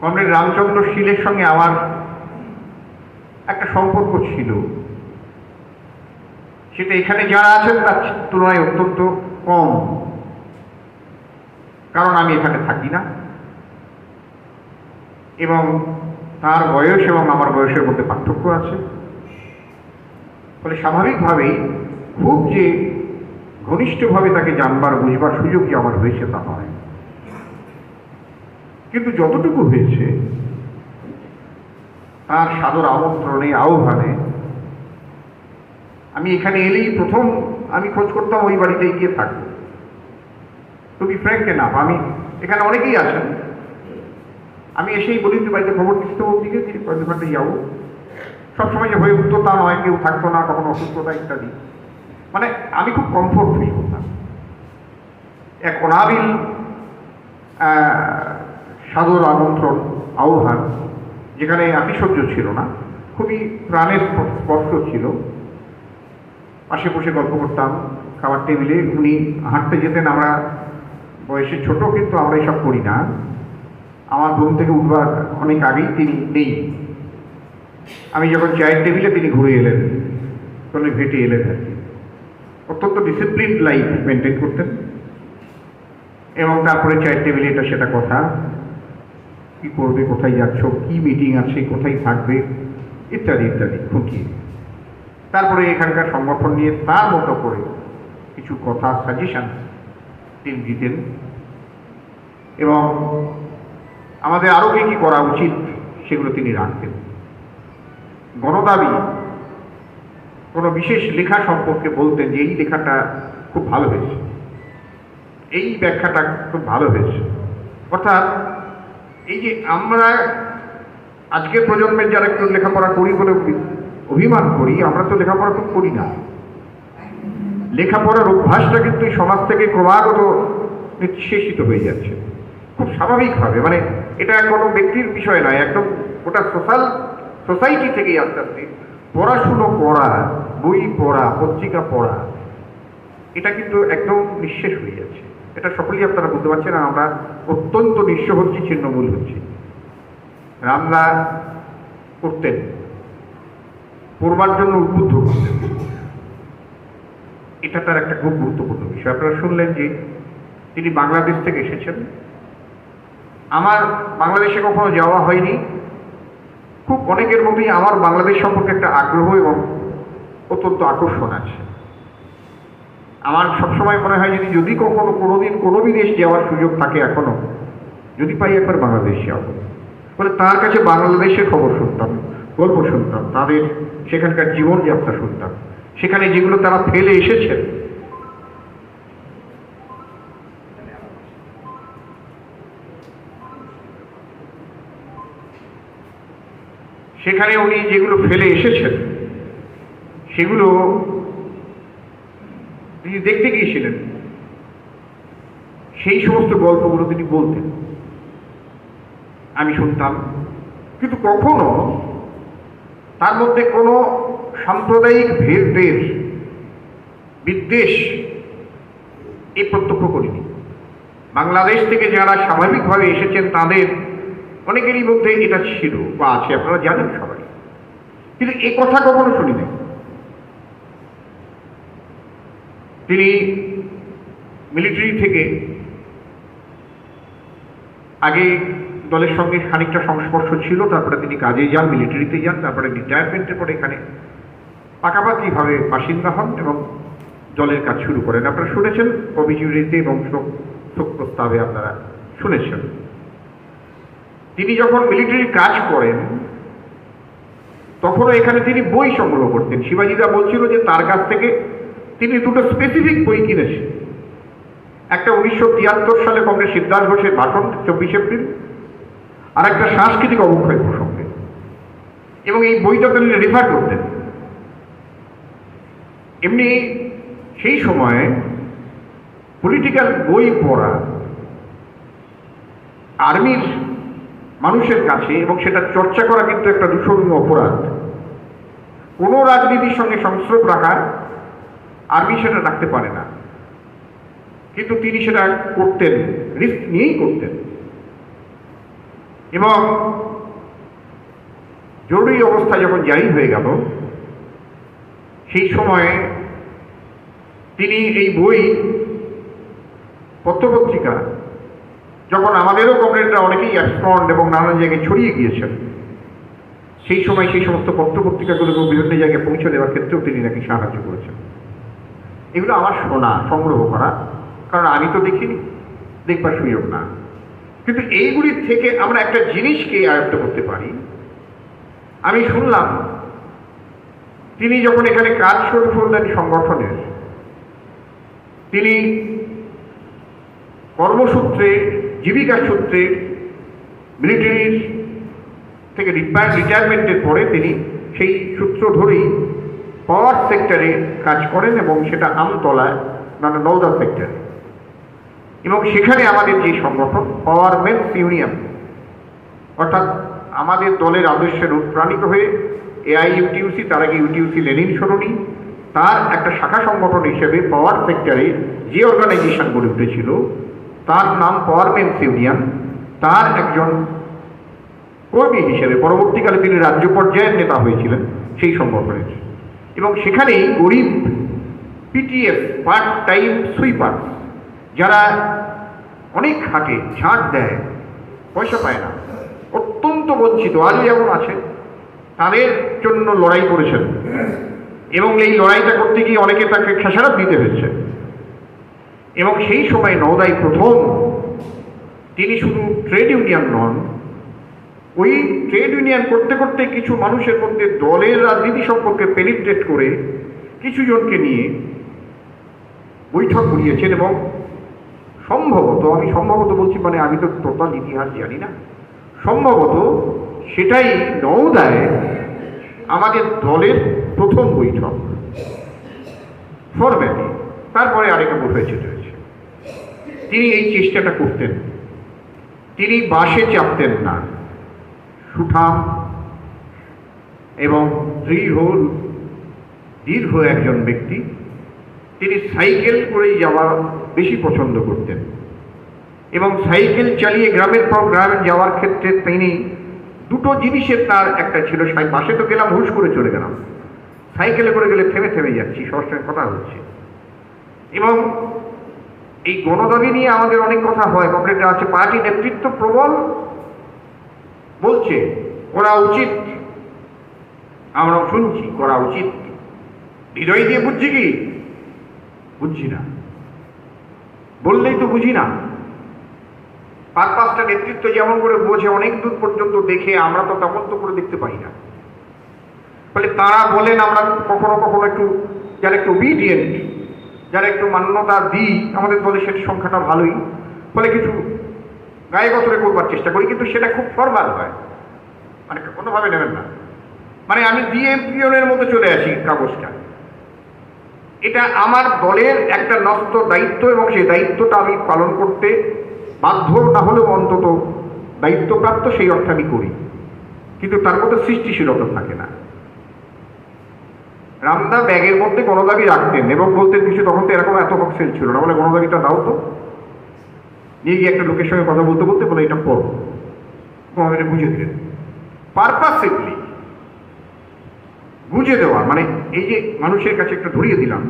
Comrade Ramchandra শীলের সঙ্গে আমার একটা সম্পর্ক ছিল। সেটা এখানে যারা আছেন তার তুলনায় অত্যন্ত কম। কারণ আমি এখানে থাকি না। এবং তার বয়স এবং আমার বয়সের মধ্যে পার্থক্য আছে। ফলে স্বাভাবিকভাবেই খুব যে ঘনিষ্ঠভাবে তাকে জানবার, বুঝবার সুযোগ যে আমার হয়েছে তা নয়। কিন্তু যতটুকু হয়েছে, তার সাদর আমন্ত্রণে, আহ্বানে, আমি এখানে এলেই প্রথম আমি খোঁজ করতাম ওই বাড়িতে গিয়ে থাকব। তুমি ফ্র্যাঙ্ক না আমি এখানে অনেকেই আছেন। আমি এসেই বলি যে বাড়িতে খবর দিতে দিকে তিনি ঘণ্টা যাব। সবসময় যে হয়ে উঠতো তা নয়, কেউ থাকতো না, কখনো অসুস্থতা ইত্যাদি। মানে আমি খুব কমফোর্ট ফিল করতাম। এক অনাবিল সাদর আমন্ত্রণ, আহ্বান, যেখানে আতিশয্য ছিল না, খুবই প্রাণের স্প- স্পর্শ ছিল। পাশে বসে গল্প করতাম, খাবার টেবিলে, উনি হাঁটতে যেতেন, আমরা বয়সে ছোট, কিন্তু আমরা এসব করি না। আমার ঘুম থেকে উঠবার অনেক আগেই তিনি নেই। আমি যখন চায়ের টেবিলে তিনি ঘুরে এলেন, তখন ভেটে এলেন আর কি। অত্যন্ত ডিসিপ্লিন লাইফ মেনটেন করতেন। এবং তারপরে চায়ের টেবিলে এটা সেটা কথা। কি করবে কোথায় যাচ্ছ, কি মিটিং আছে, কোথায় থাকবে, ইত্যাদি ইত্যাদি, খুঁটিয়ে তারপরে এখানকার সংগঠন নিয়ে তার মতো করে কিছু কথা সাজেশন তিনি দিতেন। এবং আমাদের আরও কি কী করা উচিত, সেগুলো তিনি রাখতেন। গণদাবি, কোনো বিশেষ লেখা সম্পর্কে বলতেন যে এই লেখাটা খুব ভালো হয়েছে। এই ব্যাখ্যাটা খুব ভালো হয়েছে। অর্থাৎ এই যে আমরা আজকের প্রজন্মের যারা একটু লেখাপড়া করি বলে অভিমান করি, আমরা তো লেখাপড়া খুব করি না। লেখাপড়ার অভ্যাসটা কিন্তু সমাজ থেকে ক্রমাগত নিঃশেষিত হয়ে যাচ্ছে। খুব স্বাভাবিকভাবে মানে এটা কোনো ব্যক্তির বিষয় নয়, একদম গোটা সোশ্যাল সোসাইটি থেকেই আস্তে আস্তে। পড়াশুনো পড়া, বই পড়া, পত্রিকা পড়া, এটা কিন্তু একদম নিঃশেষ হয়ে যাচ্ছে। এটা সকলেই আপনারা বুঝতে পারছেন আমরা অত্যন্ত নিঃস্ব হচ্ছি ছিন্নমূল হচ্ছি। রামলা করতেন। পড়বার জন্য উদ্বুদ্ধ এটা তার একটা খুব গুরুত্বপূর্ণ বিষয়। আপনারা শুনলেন যে তিনি বাংলাদেশ থেকে এসেছেন। আমার বাংলাদেশে কখনো যাওয়া হয়নি। খুব অনেকের মধ্যেই আমার বাংলাদেশ সম্পর্কে একটা আগ্রহ এবং অত্যন্ত আকর্ষণ আছে। আমার সবসময় মনে হয় যদি যদি কখনো কোনোদিন কোনো বিদেশ যাওয়ার সুযোগ থাকে এখনও, যদি পাই একবার বাংলাদেশ যাব। বলে তার কাছে বাংলাদেশের খবর শুনতাম, গল্প শুনতাম, তাদের সেখানকার জীবনযাত্রা শুনতাম, সেখানে যেগুলো তারা ফেলে এসেছেন। সেখানে উনি যেগুলো ফেলে এসেছেন, সেগুলো তিনি দেখতে গিয়েছিলেন। সেই সমস্ত গল্পগুলো তিনি বলতেন। আমি শুনতাম। কিন্তু কখনো তার মধ্যে কোনো সাম্প্রদায়িক ভেদদের বিদ্বেষ এই প্রত্যক্ষ করিনি। বাংলাদেশ থেকে যারা স্বাভাবিকভাবে এসেছেন তাদের অনেকেরই মধ্যে এটা ছিল বা আছে, আপনারা জানেন সবাই। কিন্তু এ কথা কখনো শুনি নাই তিনি মিলিটারি থেকে আগে দলের সঙ্গে খানিকটা সংস্পর্শ ছিল, তারপরে তিনি কাজে যান মিলিটারিতে যান, তারপরে রিটায়ারমেন্টের পরে এখানে পাকাপাকিভাবে বাসিন্দা হন এবং দলের কাজ শুরু করেন। আপনারা শুনেছেন অভিযোগীতে এবং শোক প্রস্তাবে আপনারা শুনেছেন। তিনি যখন মিলিটারি কাজ করেন, তখনও এখানে তিনি বই সংগ্রহ করতেন। শিবাজিদা বলছিল যে তার কাছ থেকে তিনি দুটো স্পেসিফিক বই কিনেছেন। একটা উনিশশো তিয়াত্তর সালে কংগ্রেস সিদ্ধার্থ ঘোষের ভাষণ, চব্বিশ এপ্রিল, আর একটা সাংস্কৃতিক অবক্ষয় প্রসঙ্গে। এবং এই বইটা তিনি রেফার করতেন। এমনি সেই সময়ে পলিটিক্যাল বই পড়া আর্মির মানুষের কাছে এবং সেটা চর্চা করা কিন্তু একটা দূষণীয় অপরাধ। কোনো রাজনীতির সঙ্গে সংস্রব রাখা আর্মি সেটা রাখতে পারে না। কিন্তু তিনি সেটা করতেন, রিস্ক নিয়েই করতেন। এবং জরুরি অবস্থা যখন জারি হয়ে গেল, সেই সময়ে তিনি এই বই পত্রপত্রিকা, যখন আমাদেরও কমরেডরা অনেকেই অ্যাবস্কন্ড এবং নানান জায়গায় ছড়িয়ে গিয়েছেন, সেই সময় সেই সমস্ত পত্রপত্রিকাগুলোকে বিভিন্ন জায়গায় পৌঁছে দেওয়ার ক্ষেত্রেও তিনি নাকি সাহায্য করেছেন। এগুলো আমার শোনা সংগ্রহ করা। কারণ আমি তো দেখিনি, দেখবার সুযোগ না। কিন্তু এইগুলির থেকে আমরা একটা জিনিসকে আয়ত্ত করতে পারি। আমি শুনলাম, তিনি যখন এখানে কাজ শুরু করলেন সংগঠনের তিনি কর্মসূত্রে, জীবিকা সূত্রে মিলিটারির থেকে রিটায়ারমেন্টের পরে তিনি সেই সূত্র ধরেই পাওয়ার সেক্টরে কাজ করেন এবং সেটা আমতলায় মানে নৌদা সেক্টরে। এবং সেখানে আমাদের যে সংগঠন, পাওয়ার মেন্স ইউনিয়ন, অর্থাৎ আমাদের দলের আদর্শের অনুপ্রাণিত হয়ে এআই ইউটিউসি তার আগে ইউটিউসি লেনিন সরণি তার একটা শাখা সংগঠন হিসেবে পাওয়ার সেক্টরে যে অর্গানাইজেশন গড়ে উঠেছিল, তার নাম পাওয়ার মেন্স ইউনিয়ন। তার একজন কর্মী হিসেবে পরবর্তীকালে তিনি রাজ্য পর্যায়ের নেতা হয়েছিলেন সেই সংগঠনের। এবং সেখানেই গরিব পিটিএফ পার্ট টাইম সুইপার যারা অনেক হাঁটে, ঝাঁট দেয়, পয়সা পায় না, অত্যন্ত বঞ্চিত, আজও যেমন আছে, তাদের জন্য লড়াই করেছেন। এবং এই লড়াইটা করতে গিয়ে অনেকে তাকে খেসারত দিতে হয়েছে। এবং সেই সময় নওদাই প্রথম তিনি শুধু ট্রেড ইউনিয়ন নন ওই ট্রেড ইউনিয়ন করতে করতে কিছু মানুষের মধ্যে দলের রাজনীতি সম্পর্কে পেনিট্রেট করে কিছু জনকে নিয়ে বৈঠক করিয়েছেন এবং সম্ভবত, আমি সম্ভবত বলছি মানে আমি তো টোটাল ইতিহাস জানি না, সম্ভবত সেটাই নওদায় আমাদের দলের প্রথম বৈঠক। ফরম্যালি তারপরে আরেকটা বোধহয় হয়েছে রয়েছে তিনি এই চেষ্টাটা করতেন। তিনি বাসে চাপতেন না। সুঠাম এবং দৃঢ়, দীর্ঘ একজন ব্যক্তি। তিনি সাইকেল করেই যাওয়া বেশি পছন্দ করতেন এবং সাইকেল চালিয়ে গ্রামের পর গ্রামে যাওয়ার ক্ষেত্রে তিনি দুটো জিনিসের তার একটা ছিল বাসে তো গেলাম, হুশ করে চলে গেলাম। সাইকেলে করে গেলে থেমে থেমে যাচ্ছি সবসময় কথা হচ্ছে। এবং এই গণদাবি নিয়ে আমাদের অনেক কথা হয়, কমরেডরা আছে, পার্টি নেতৃত্ব প্রবল বলছে, করা উচিত। আমরাও শুনছি, করা উচিত। হৃদয় দিয়ে বুঝছি কি? বুঝছি না। বললেই তো বুঝি না। পাঁচ পাঁচটা নেতৃত্ব যেমন করে বোঝে অনেক দূর পর্যন্ত দেখে আমরা তো তেমন তো করে দেখতে পাই না। ফলে তারা বলেন আমরা কখনো কখনো একটু, যারা একটু ওবিডিয়েন্ট যারা একটু মান্যতা দিই, আমাদের দলে সেটা সংখ্যাটা ভালোই। ফলে কিছু গায়ে গতরে করবার চেষ্টা করি, কিন্তু সেটা খুব ফরমাল হয়। মানে কোনোভাবে নেবেন না। মানে আমি দিয়ে পিয়নের মতো চলে আসি কাগজটা। এটা আমার দলের একটা নষ্ট দায়িত্ব এবং সেই দায়িত্বটা আমি পালন করতে বাধ্য না হলেও অন্তত দায়িত্বপ্রাপ্ত সেই অর্থে আমি করি। কিন্তু তার মধ্যে সৃষ্টিশীলতা থাকে না। রামদা ব্যাগের মধ্যে গণদাবি রাখতেন এবং বলতেন, কিছু তখন তো এরকম এত বক্সেল ছিল না। বলে, গণদাবিটা দাও তো। নিয়ে গিয়ে একটা লোকের সঙ্গে কথা বলতে বলতে বলে, এটা পড়ো। গণদাবিটা বুঝে দিলেন। পারপাসিভলি বুঝে দেওয়া মানে এই যে মানুষের কাছে একটা ধরিয়ে দিলাম,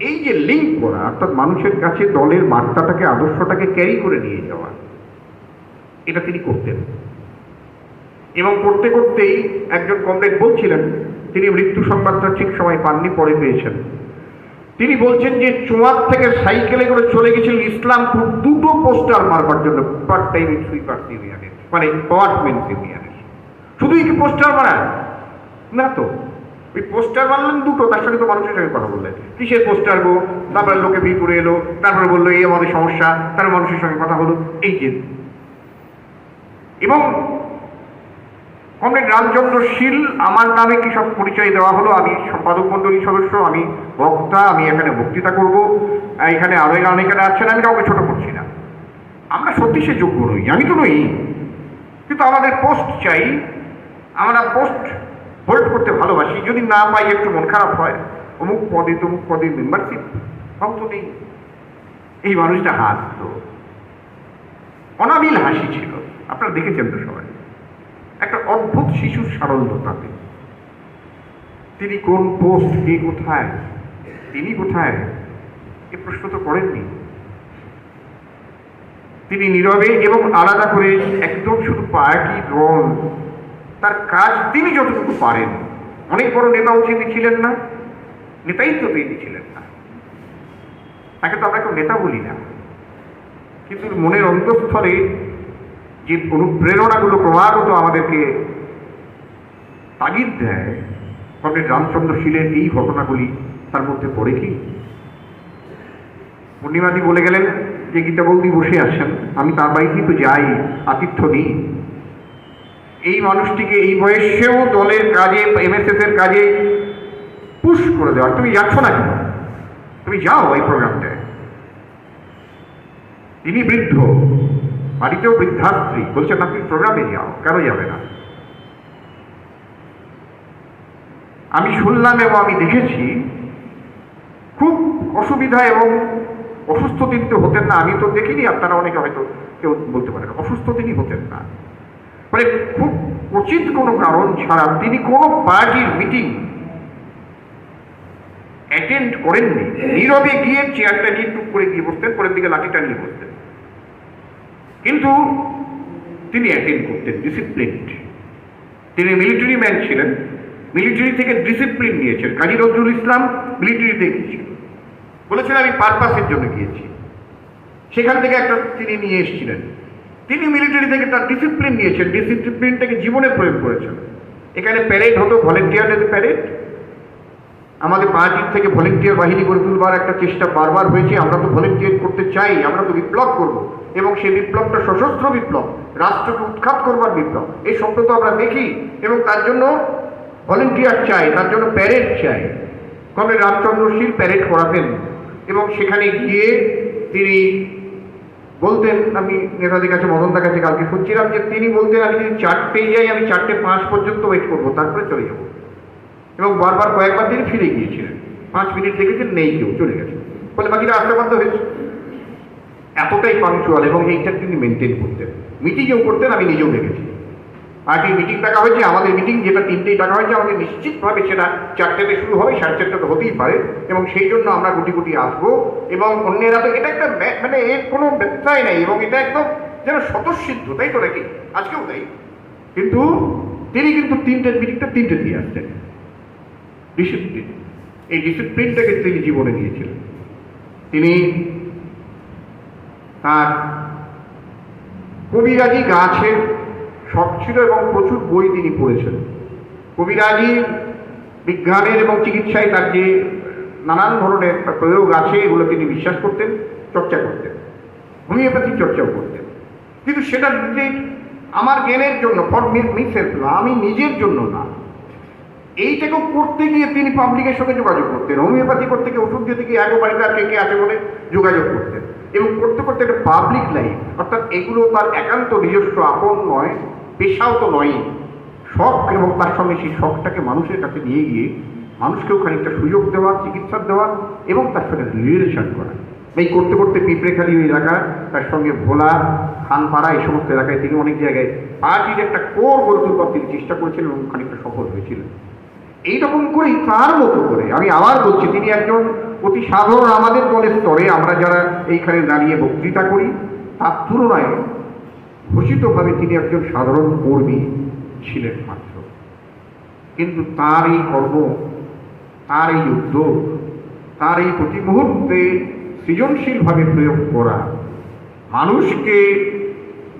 এই যে লিঙ্ক করা, অর্থাৎ মানুষের কাছে দলের বার্তাটাকে, আদর্শটাকে ক্যারি করে নিয়ে যাওয়া, এটা তিনি করতেন। এবং করতে করতেই একজন কমরেড বলছিলেন, তিনি মৃত্যু সংবাদটা ঠিক সময় পাননি, পরে পেয়েছেন। তিনি বলছেন যে চোয়ার থেকে সাইকেলে করে চলে গেছিলেন ইসলামপুর দুটো পোস্টার মারবার জন্য পার্ট টাইম সুইপার ইউনিয়নের মানে পাওয়ারমেন্ট ইউনিয়নের শুধুই কি পোস্টার মারা? না তো। ওই পোস্টার মারলেন দুটো, তার সঙ্গে তো মানুষের সঙ্গে কথা বললেন। কিসের পোস্টার গো? তারপরে লোকে ভিড় করে এলো, তারপরে বলল, এই আমাদের সমস্যা। তারপরে মানুষের সঙ্গে কথা হলো। এই যে। এবং কমরেড রামচন্দ্র শীল, আমার নামে কি সব পরিচয় দেওয়া হলো? আমি সম্পাদক মণ্ডলীর সদস্য, আমি বক্তা, আমি এখানে বক্তৃতা করব। এখানে আরও অনেকেরা আছেন, আমি কাউকে ছোট করছি না। আমরা সত্যি সে যোগ্য নই, আমি তো নই। কিন্তু আমাদের পোস্ট চাই, আমরা পোস্ট হোল্ড করতে ভালোবাসি। যদি না পাই, একটু মন খারাপ হয়, অমুক পদে তমুক পদে মেম্বারশিপ তো নেই। এই মানুষটা হাসতো। অনাবিল হাসি ছিল। আপনারা দেখেছেন তো সবাই। একটা অদ্ভুত শিশুর সারল্য তাতে তিনি কোন পোস্ট কে কোথায়? তিনি কোথায়? এ প্রশ্ন তো করেননি। তিনি নীরবে এবং আলাদা করে একদম শুধু পার্টি দল তার কাজ তিনি যতটুকু পারেন। অনেক বড় নেতাও তিনি ছিলেন না, নেতাই তো তিনি ছিলেন না। তাকে তো আমরা কেউ নেতা বলি না। কিন্তু মনের অন্তঃস্থলে যে অনুপ্রেরণাগুলো ক্রমাগত আমাদেরকে তাগিদ দেয় কমরেড রামচন্দ্র শীলের এই ঘটনাগুলি তার মধ্যে পড়ে কি? পূর্ণিমাদি বলে গেলেন যে গীতা বৌদি বসে আছেন, আমি তার বাড়িতেই তো যাই, আতিথ্য দিই। এই মানুষটিকে এই বয়সেও দলের কাজে এমএসএস এর কাজে পুশ করে দেওয়া তুমি যাচ্ছ না কেন? তুমি যাও এই প্রোগ্রামটায়। তিনি বৃদ্ধ, বাড়িতেও বৃদ্ধাস্ত্রী। বলছেন, আপনি প্রোগ্রামে যাও, কেন যাবে না? আমি শুনলাম এবং আমি দেখেছি অসুবিধা এবং অসুস্থ তিনি তো হতেন না। আমি তো দেখিনি, আপনারা অনেকে হয়তো কেউ বলতে পারেন। অসুস্থ তিনি হতেন না। মানে খুব উচিত কোনো কারণ ছাড়া তিনি কোনো পার্টির মিটিং অ্যাটেন্ড করেননি। নীরবে গিয়ে চেয়ারটা নিয়ে টুক করে গিয়ে বসতেন, পরের দিকে লাঠিটা নিয়ে বসতেন। কিন্তু তিনি অ্যাটেন্ড করতেন ডিসিপ্লিনড তিনি মিলিটারি ম্যান ছিলেন। মিলিটারি থেকে ডিসিপ্লিন নিয়েছেন। কাজী নজরুল ইসলাম মিলিটারিতে গিয়েছিল বলেছেন আমি পারপাসের জন্য গিয়েছি। সেখান থেকে একটা তিনি নিয়ে এসেছিলেন। তিনি মিলিটারি থেকে তার ডিসিপ্লিন নিয়েছেন ডিসিপ্লিনটাকে জীবনে প্রয়োগ করেছেন। এখানে প্যারেড হতো ভলেন্টিয়ারদের প্যারেড আমাদের পার্টির থেকে ভলেন্টিয়ার বাহিনী গড়ে তুলবার একটা চেষ্টা বারবার হয়েছে। আমরা তো ভলেন্টিয়ার করতে চাই, আমরা তো বিপ্লব করব। এবং সেই বিপ্লবটা সশস্ত্র বিপ্লব, রাষ্ট্রকে উৎখাত করবার বিপ্লব। এই স্বপ্ন তো আমরা দেখি। এবং তার জন্য ভলেন্টিয়ার চাই, তার জন্য প্যারেড চাই। কমরেড রামচন্দ্র শীল প্যারেড করাতেন। এবং সেখানে গিয়ে তিনি বলতেন, আমি নেতাদের কাছে, মদনদার কাছে কালকে শুনছিলাম যে তিনি বলতেন, আমি যদি চারটেই যাই, আমি চারটে পাঁচ পর্যন্ত ওয়েট করব, তারপরে চলে যাব। এবং বারবার কয়েকবার তিনি ফিরে গিয়েছিলেন। পাঁচ মিনিট দেখেছেন, নেই কেউ, চলে গেছে। ফলে বাকিরা আসতে হয়েছে। এতটাই পাংচুয়াল এবং এইটা তিনি মেনটেন করতেন। মিটিংয়েও করতেন, আমি নিজেও দেখেছি। পার্টির মিটিং ডাকা হয়েছে, আমাদের মিটিং যেটা তিনটেই ডাকা হয়েছে, আমাদের নিশ্চিতভাবে সেটা চারটেতে শুরু হবে, সাড়ে চারটেতে হতেই পারে, এবং সেই জন্য আমরা গুটি গুটি আসব, এবং অন্যেরা তো, এটা একটা মানে এর কোনো ব্যত্যয় নেই, এবং এটা একদম যেন স্বতঃসিদ্ধ, তাই তো নাকি? আজকেও তাই। কিন্তু তিনি কিন্তু তিনটে মিটিংটা তিনটে দিয়ে আসতেন। ডিসিপ্লিন এই ডিসিপ্লিনটাকে তিনি জীবনে নিয়েছিলেন। তিনি তার কবিরাজি গাছের শখ ছিল এবং প্রচুর বই তিনি পড়েছেন। কবিরাজি, বিজ্ঞানের এবং চিকিৎসায় তার যে নানান ধরনের প্রয়োগ আছে, এগুলো তিনি বিশ্বাস করতেন, চর্চা করতেন, হোমিওপ্যাথি চর্চাও করতেন। কিন্তু সেটা যে আমার জ্ঞানের জন্য, ফর মিসেলফ না, আমি নিজের জন্য না। এইটাকেও করতে গিয়ে তিনি পাবলিকের সঙ্গে যোগাযোগ করতেন। হোমিওপ্যাথি করতে গিয়ে ওষুধ দিতে গিয়ে এগো বাড়িতে আর কে কে আছে বলে যোগাযোগ করতেন। এবং করতে করতে একটা পাবলিক লাইফ, অর্থাৎ এগুলো তার একান্ত নিজস্ব আপন নয় পেশাও তো নয়। শখ এবং তার সঙ্গে সেই শখটাকে মানুষের কাছে নিয়ে গিয়ে মানুষকেও খানিকটা সুযোগ দেওয়া, চিকিৎসা দেওয়া এবং তার সঙ্গে রিলেশন করা। এই করতে করতে পিঁপড়েখালি ওই এলাকা, তার সঙ্গে ভোলা, খানপাড়া এই সমস্ত এলাকায় তিনি অনেক জায়গায় পার্টির একটা কোর গড়ে তুলবার তিনি চেষ্টা করেছিলেন এবং খানিকটা সফল হয়েছিলেন। এইরকম করেই তার মতো করে, আমি আবার বলছি, তিনি একজন অতি সাধারণ আমাদের দলের স্তরে, আমরা যারা এইখানে দাঁড়িয়ে বক্তৃতা করি, তার তুলনায় ঘোষিতভাবে তিনি একজন সাধারণ কর্মী ছিলেন মাত্র। কিন্তু তার এই কর্ম, তার এই উদ্যোগ, তার এই প্রতি মুহূর্তে সৃজনশীলভাবে প্রয়োগ করা, মানুষকে,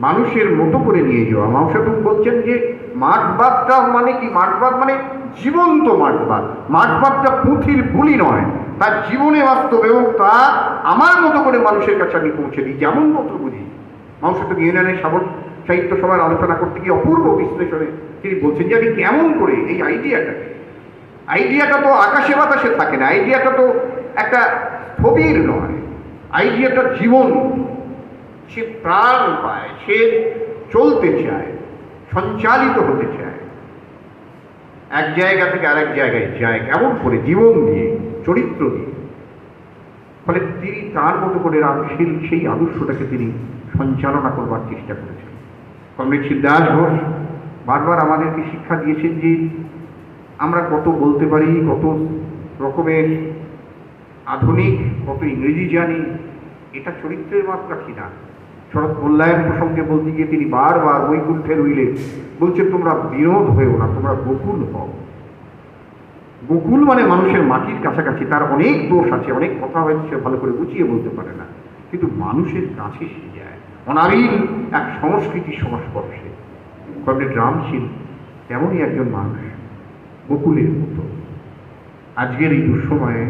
মানুষের মতো করে নিয়ে যাওয়া। মাংসাতুম বলছেন যে, মাঠবাদটা মানে কি? মাঠবাদ মানে জীবন্ত মাঠবাদ। মাঠবাদটা পুঁথির বুলি নয়। তার জীবনে বাস্তব এবং তা আমার মতো করে মানুষের কাছে আমি পৌঁছে দিই। যেমন মতো বুঝি। মাংসাতুম ইউনিয়নের সাবর সাহিত্য সভার আলোচনা করতে গিয়ে অপূর্ব বিশ্লেষণে তিনি বলছেন যে আমি কেমন করে এই আইডিয়াটাকে, আইডিয়াটা তো আকাশে বাতাসে থাকে না, আইডিয়াটা তো একটা স্থবির নয়, আইডিয়াটা জীবন। সে প্রাণ পায়, সে চলতে চায়, সঞ্চালিত হতে চায়। এক জায়গা থেকে আরেক জায়গায় যায়, কেমন করে জীবন দিয়ে, চরিত্র দিয়ে। ফলে তিনি তার মতো করে সেই আদর্শটাকে তিনি সঞ্চালনা করবার চেষ্টা করেছেন। কমরেড শিবদাস ঘোষ বারবার আমাদেরকে শিক্ষা দিয়েছেন যে আমরা কত বলতে পারি, কত রকমের আধুনিক, কত ইংরেজি জানি, এটা চরিত্রের মাপকাঠি না? শরৎ মূল্যায়ন প্রসঙ্গে বলতে গিয়ে তিনি বারবার বৈকুণ্ঠের উইলে বলছে তোমরা বিনোদ হয়েও না, তোমরা বকুল হও। বকুল মানে মানুষের মাটির কাছাকাছি, তার অনেক দোষ আছে, অনেক কথা হয়তো সে ভালো করে গুছিয়ে বলতে পারে না। কিন্তু মানুষের কাছে সে অনাবিল এক সংস্কৃতির সংস্পর্শে। কমরেড রামশীল তেমনই একজন মানুষ, বকুলের মতো। আজকের এই দুঃসময়ে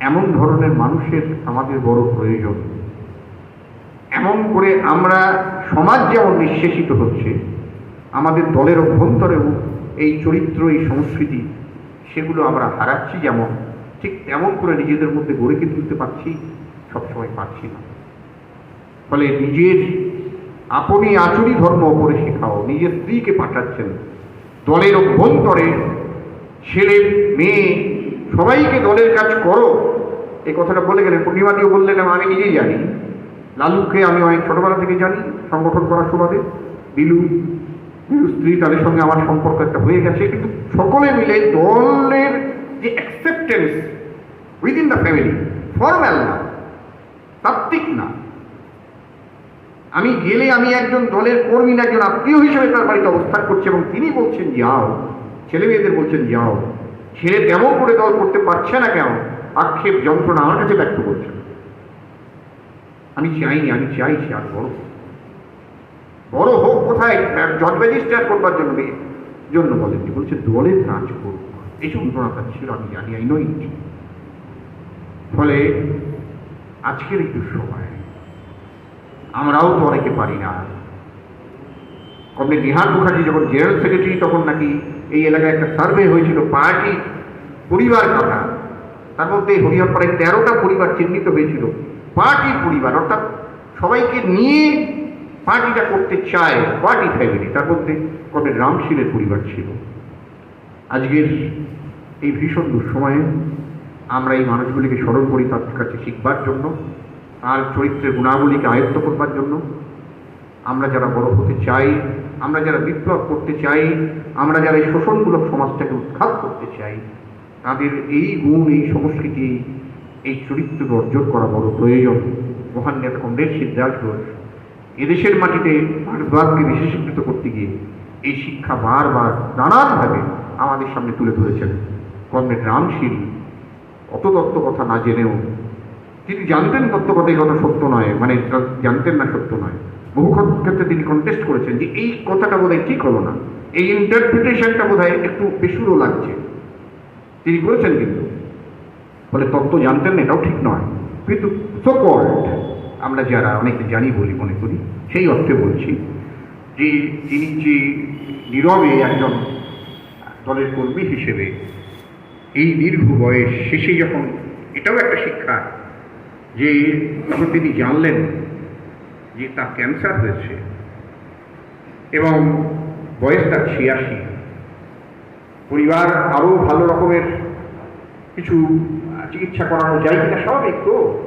এমন ধরনের মানুষের আমাদের বড় প্রয়োজন। এমন করে আমরা সমাজ যেমন নিঃশেষিত হচ্ছে, আমাদের দলের অভ্যন্তরেও এই চরিত্র, এই সংস্কৃতি, সেগুলো আমরা হারাচ্ছি যেমন, ঠিক তেমন করে নিজেদের মধ্যে গড়ে তুলতে পারছি, সবসময় পারছি না। ফলে নিজের আপনি আচরি ধর্ম ওপরে শেখাও, নিজের স্ত্রীকে পাঠাচ্ছেন। দলের অভ্যন্তরে ছেলে মেয়ে, সবাইকে দলের কাজ করো। এই কথাটা বলে গেলেন পূর্ণিমাদিও বললেন আমি নিজেই জানি। লালুকে আমি অনেক ছোটবেলা থেকে জানি, সংগঠন করার সুবাদে। বিলু স্ত্রী তাদের সঙ্গে আমার সম্পর্ক একটা হয়ে গেছে, কিন্তু সকলে মিলে দলের যে acceptance within the family formal না, তাত্ত্বিক না আমি গেলে আমি একজন দলের কর্মী না, একজন আত্মীয় হিসেবে তার বাড়িতে অবস্থান করছি এবং তিনি বলছেন, যাও। ছেলে মেয়েদের বলছেন, যাও। ছেলে তেমন করে দল করতে পারছে না কেন, আক্ষেপ, যন্ত্রণা আমার কাছে ব্যক্ত করছে। আমি চাইনি, আমি চাইছি, আর বড় বড় হোক কোথায় জজ রেজিস্টার করবার জন্য জন্য বলেননি বলছে দলের কাজ করুক এই যন্ত্রণা তার ছিল, আমি জানি আই নই। ফলে আজকের এই দুঃসময় আমরাও তো অনেকে পারি না। কমরেড নিহার মুখার্জি যখন জেনারেল সেক্রেটারি তখন নাকি এই এলাকায় একটা সার্ভে হয়েছিল, পার্টি, পরিবার কথা। তার মধ্যে হরিহরপাড়ায় তেরোটা পরিবার চিহ্নিত হয়েছিল পার্টির পরিবার, অর্থাৎ সবাইকে নিয়ে পার্টিটা করতে চায়, পার্টি ফ্যামিলি। তার মধ্যে কমরেড রামশীলের পরিবার ছিল। আজকের এই ভীষণ দুঃসময়ে আমরা এই মানুষগুলিকে স্মরণ করি তার কাছে শিখবার জন্য। তার চরিত্রের গুণাবলীকে আয়ত্ত করবার জন্য আমরা যারা বড় হতে চাই, আমরা যারা বিপ্লব করতে চাই, আমরা যারা এই শোষণমূলক সমাজটাকে উৎখাত করতে চাই, তাদের এই গুণ, এই সংস্কৃতি, এই চরিত্র অর্জন করা বড় প্রয়োজন। মহান নেতা কমরেড সিদ্ধার্থ এদেশের মাটিতে ভারতবাদকে বিশেষীকৃত করতে গিয়ে এই শিক্ষা বারবার নানানভাবে আমাদের সামনে তুলে ধরেছেন। কমরেড রামশীল, অত তত্ত্ব কথা না জেনেও তিনি জানতেন তত্ত্ব কথা এই কথা সত্য নয় মানে জানতেন না সত্য নয়। বহু ক্ষেত্রে তিনি কন্টেস্ট করেছেন যে এই কথাটা বোধহয় ঠিক হলো না। এই ইন্টারপ্রিটেশনটা বোধহয় একটু বেসুরও লাগছে। তিনি বলেছেন কিন্তু ফলে তত্ত্ব জানতেন না, এটাও ঠিক নয়। কিন্তু আমরা যারা অনেকে জানি বলি, মনে করি, সেই অর্থে বলছি যে তিনি যে নীরবে একজন দলের কর্মী হিসেবে এই দীর্ঘ বয়স শেষে যখন, এটাও একটা শিক্ষা যে যখন তিনি জানলেন যে তার ক্যান্সার হয়েছে এবং বয়স তার ছিয়াশি। পরিবার আরও ভালো রকমের কিছু চিকিৎসা করানো যায় কিনা স্বাভাবিক তো।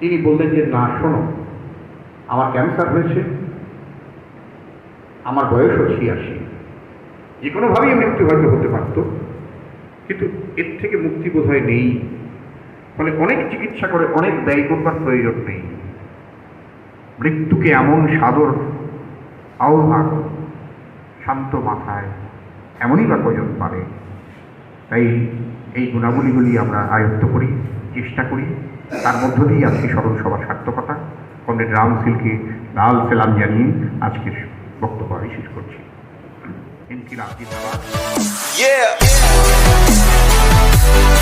তিনি বললেন যে, না, শোনো, আমার ক্যান্সার হয়েছে, আমার বয়সও ছিয়াশি। যে কোনোভাবেই মৃত্যু হয়তো হতে পারত, কিন্তু এর থেকে মুক্তি বোধহয় নেই। ফলে অনেক চিকিৎসা করে অনেক ব্যয় করবার প্রয়োজন নেই। মৃত্যুকে এমন সাদর আহ্বান শান্ত মাথায় এমনই বা কজন পারে? তাই এই গুণাবলীগুলি আমরা আয়ত্ত করি, চেষ্টা করি। তার মধ্য দিয়ে আজকে স্মরণ সভা সার্থকতা। কমরেড রাম সিলকে লাল সেলাম জানিয়ে আজকের বক্তব্য আমি শেষ করছি। জিন্দাবাদ Yeah.